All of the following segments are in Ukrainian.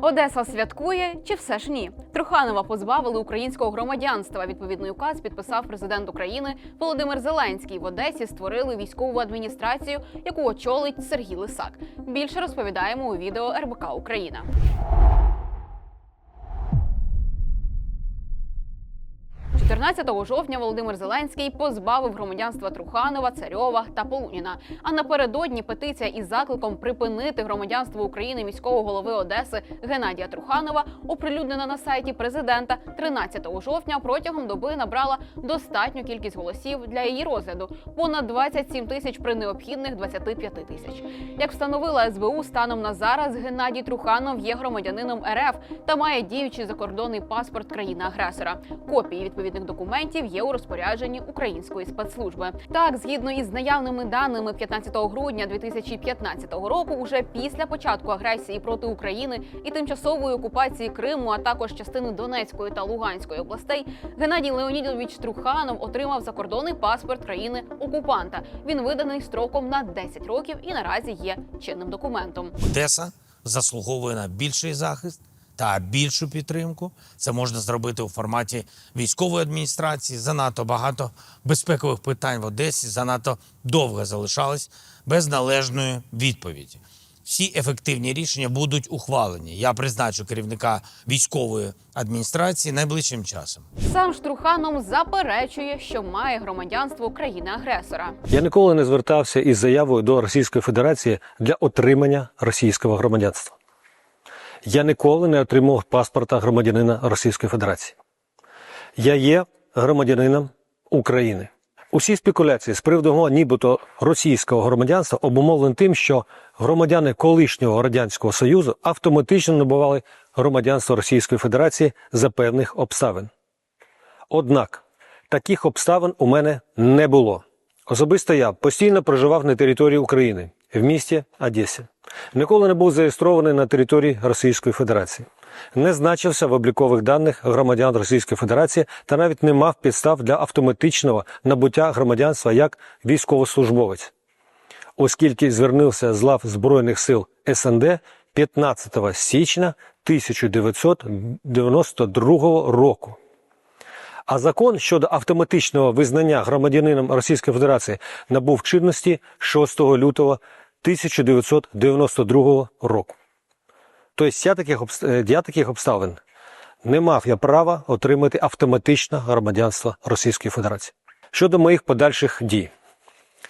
Одеса святкує чи все ж ні? Труханова позбавили українського громадянства. Відповідний указ підписав президент України Володимир Зеленський. В Одесі створили військову адміністрацію, яку очолить Сергій Лисак. Більше розповідаємо у відео РБК Україна. – 14 жовтня Володимир Зеленський позбавив громадянства Труханова, Царьова та Полуніна. А напередодні петиція із закликом припинити громадянство України міського голови Одеси Геннадія Труханова оприлюднена на сайті президента 13 жовтня протягом доби набрала достатню кількість голосів для її розгляду понад 27 тисяч при необхідних 25 тисяч. Як встановила СБУ, станом на зараз Геннадій Труханов є громадянином РФ та має діючий закордонний паспорт країни-агресора. Копії відповідних документів є у розпорядженні української спецслужби. Так, згідно із наявними даними 15 грудня 2015 року, уже після початку агресії проти України і тимчасової окупації Криму, а також частини Донецької та Луганської областей, Геннадій Леонідович Труханов отримав закордонний паспорт країни окупанта. Він виданий строком на 10 років і наразі є чинним документом. Одеса заслуговує на більший захист та більшу підтримку. Це можна зробити у форматі військової адміністрації. Занадто багато безпекових питань в Одесі занадто довго залишались без належної відповіді. Всі ефективні рішення будуть ухвалені. Я призначу керівника військової адміністрації найближчим часом. Сам Штруханом заперечує, що має громадянство країни-агресора. Я ніколи не звертався із заявою до Російської Федерації для отримання російського громадянства. Я ніколи не отримував паспорта громадянина Російської Федерації. Я є громадянином України. Усі спекуляції з приводу нібито російського громадянства обумовлені тим, що громадяни колишнього радянського союзу автоматично набували громадянство Російської Федерації за певних обставин. Однак таких обставин у мене не було. Особисто я постійно проживав на території України в місті Одесі. Ніколи не був зареєстрований на території Російської Федерації. Не значився в облікових даних громадян Російської Федерації та навіть не мав підстав для автоматичного набуття громадянства як військовослужбовець. Оскільки звернувся з лав Збройних сил СНД 15 січня 1992 року. А закон щодо автоматичного визнання громадянином Російської Федерації набув чинності 6 лютого 1992 року. Тобто я таких, е, я таких обставин не мав я права отримати автоматично громадянство Російської Федерації. Щодо моїх подальших дій.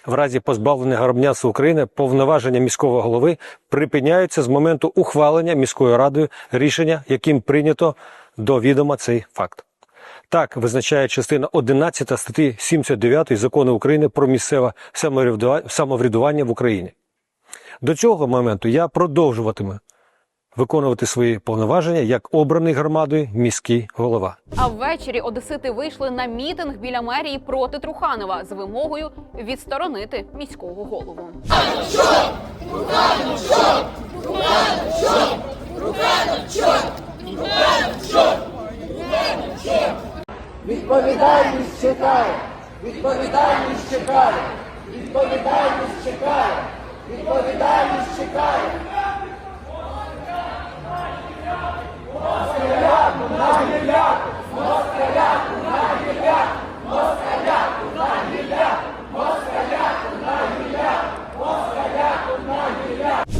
В разі позбавлення громадянства України повноваження міського голови припиняються з моменту ухвалення міською радою рішення, яким прийнято до відома цей факт. Так визначає частина 11 статті 79 закону України про місцеве самоврядува- самоврядування в Україні. До цього моменту я продовжуватиму виконувати свої повноваження як обраний громадою міський голова. А ввечері одесити вийшли на мітинг біля мерії проти Труханова з вимогою відсторонити міського голову. Відповідальність чекає, відповідальність чекає, відповідальність чекає, відповідальність чекає.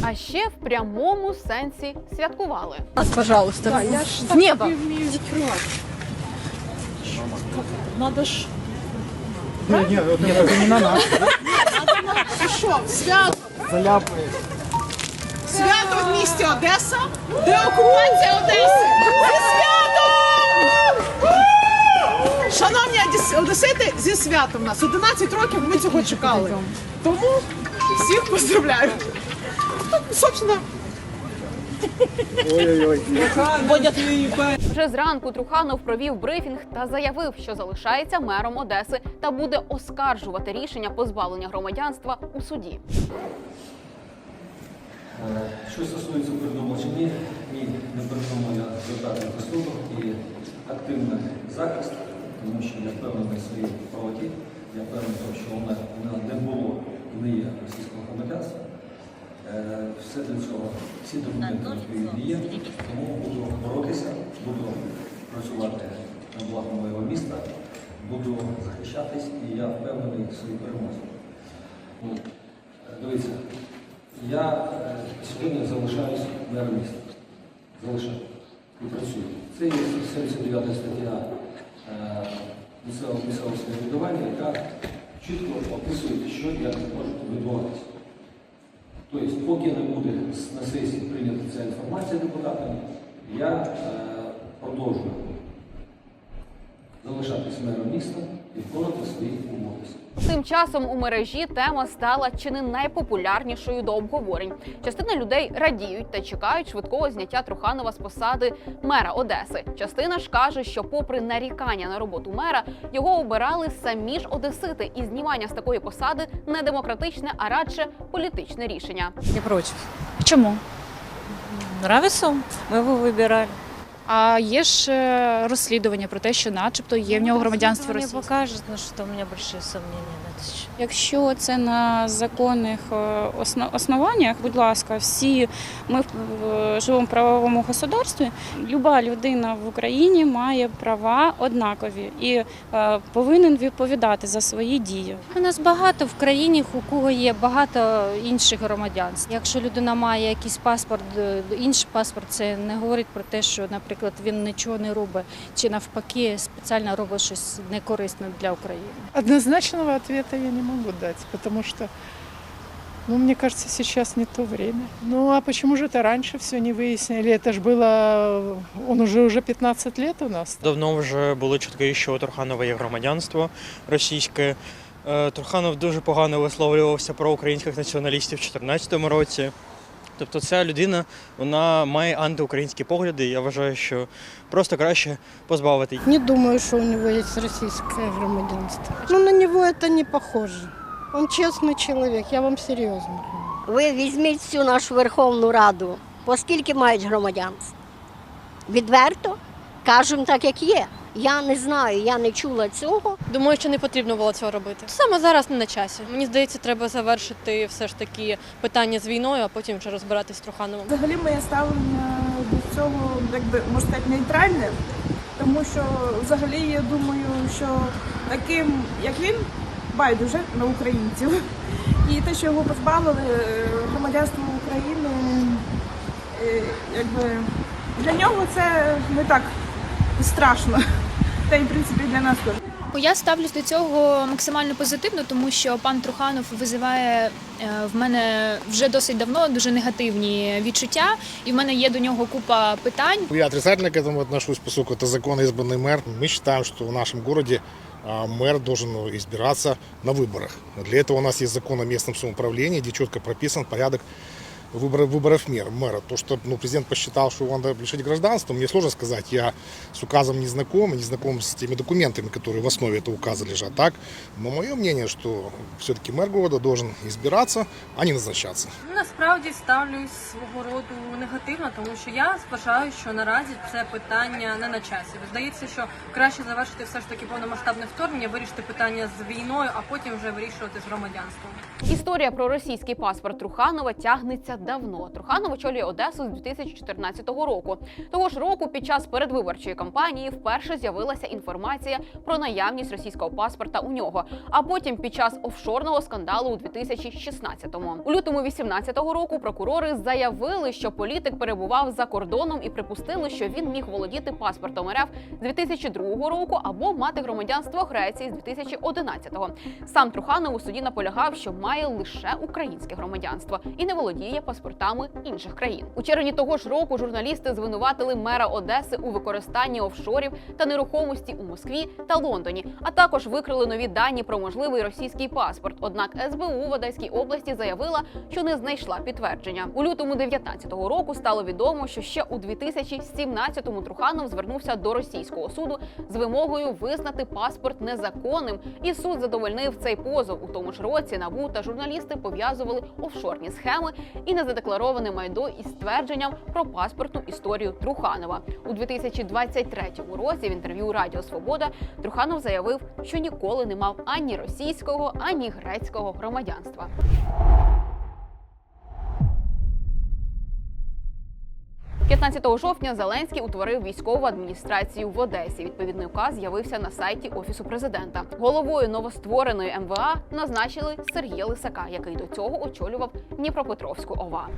А ще в прямому сенсі святкували. нас, пожалуйста. Да, я ж в небо. Надо ж. Що, свято? Свято в місті Одеса, де окупація Одеси. Зі святом! Шановні одесити, зі святом нас. 11 років ми цього чекали. Тому всіх поздравляю. Ну, Собственно, Вже зранку Труханов провів брифінг та заявив, що залишається мером Одеси та буде оскаржувати рішення позбавлення громадянства у суді. Е, Що стосується передумов чи ні, ні, не передумав я звертати заступок і активний захист, тому що я впевнений в своїй правоті, я впевнений, що у мене у мене не було і не є російського громадянства. Е, Все для цього, всі документи відповідні є, тому буду боротися, буду працювати на благо моєго міста, буду захищатись і я впевнений в своїй перемозі. Е, Дивіться, я е, сьогодні залишаюсь мером міста. Залишаю і працюю. Це є 79 стаття місцевого місцевого самоврядування, яка чітко описує, що як може відбуватися. Тобто, поки не буде на сесії прийнята ця інформація депутатами, я е, продовжую залишатись мером міста виконувати свої обов'язки. Тим часом у мережі тема стала чи не найпопулярнішою до обговорень. Частина людей радіють та чекають швидкого зняття Труханова з посади мера Одеси. Частина ж каже, що, попри нарікання на роботу мера, його обирали самі ж одесити, і знімання з такої посади не демократичне, а радше політичне рішення. Не против. Чому? Нравится? Мы его выбирали. А є ж е, розслідування про те, що начебто є в нього громадянство Мне Росії. покажет, но что у меня большие сомнения на этот счет. Якщо це на законних е, основаннях, будь ласка, всі ми в- живемо в правовому государстві. Люба людина в Україні має права однакові і е, повинен відповідати за свої дії. У нас багато в країні, у кого є багато інших громадянств. Якщо людина має якийсь паспорт, е, інший паспорт, це не говорить про те, що, наприклад, він нічого не робить, чи навпаки спеціально робить щось некорисне для України. Однозначного ответа я не могу дать, потому что, ну, мне кажется, сейчас не то время. Ну, а почему же это раньше все не выяснили? Это же было, он уже уже 15 лет у нас. Давно вже були чутки, що у Труханова є громадянство російське. Е, Труханов дуже погано висловлювався про українських націоналістів у 2014 році. Тобто ця людина вона має антиукраїнські погляди. і Я вважаю, що просто краще позбавити їх. Не думаю, що у нього є російське громадянство. Ну на нього це не похоже. Він чесний чоловік, я вам серйозно. Ви візьміть всю нашу Верховну Раду, оскільки мають громадянство. Відверто кажемо так, як є. Я не знаю, я не чула цього. Думаю, що не потрібно було цього робити. Саме зараз не на часі. Мені здається, треба завершити все ж таки питання з війною, а потім вже розбиратись з Трухановим. Взагалі моє ставлення до цього, якби можна сказати, нейтральне, тому що взагалі я думаю, що таким, як він, байдуже на українців. І те, що його позбавили е, громадянства України, е, якби для нього це не так страшно Та й в принципі для нас теж. Я ставлюсь до цього максимально позитивно, тому що пан Труханов визиває е, в мене вже досить давно дуже негативні відчуття, і в мене є до нього купа питань. Я отрицательно к этому отношусь, поскольку это законно избранный мэр. Мы считаем, что в нашем городе а, мэр должен ну, избираться на выборах. Для этого у нас есть закон о местном самоуправлении, где четко прописан порядок выборов, выборов мэр, мэра. То, что ну, президент посчитал, что его надо лишить гражданства, мне сложно сказать. Я с указом не знаком, и не знаком с теми документами, которые в основе этого указа лежат. Так? Но мое мнение, что все-таки мэр города должен избираться, а не назначаться. Насправді ставлюсь свого роду негативно, тому що я вважаю, що наразі це питання не на часі. Здається, що краще завершити все ж таки повномасштабне вторгнення, вирішити питання з війною, а потім вже вирішувати з громадянством. Історія про російський паспорт Труханова тягнеться давно. Труханов очолює Одесу з 2014 року. Того ж року, під час передвиборчої кампанії, вперше з'явилася інформація про наявність російського паспорта у нього. А потім, під час офшорного скандалу у 2016-му. У лютому 18-го року прокурори заявили, що політик перебував за кордоном і припустили, що він міг володіти паспортом РФ з 2002 року або мати громадянство Греції з 2011-го. Сам Труханов у суді наполягав, що має лише українське громадянство і не володіє паспортами інших країн. У червні того ж року журналісти звинуватили мера Одеси у використанні офшорів та нерухомості у Москві та Лондоні, а також викрили нові дані про можливий російський паспорт. Однак СБУ в Одеській області заявила, що не знайшла підтвердження. У лютому 19-го року стало відомо, що ще у 2017-му Труханов звернувся до російського суду з вимогою визнати паспорт незаконним, і суд задовольнив цей позов. У тому ж році НАБУ та журналісти пов'язували офшорні схеми і незадеклароване майно із ствердженням про паспортну історію Труханова. У 2023 році в інтерв'ю Радіо Свобода Труханов заявив, що ніколи не мав ані російського, ані грецького громадянства. 14 жовтня Зеленський утворив військову адміністрацію в Одесі. Відповідний указ з'явився на сайті офісу президента. Головою новоствореної МВА назначили Сергія Лисака, який до цього очолював Дніпропетровську ОВА.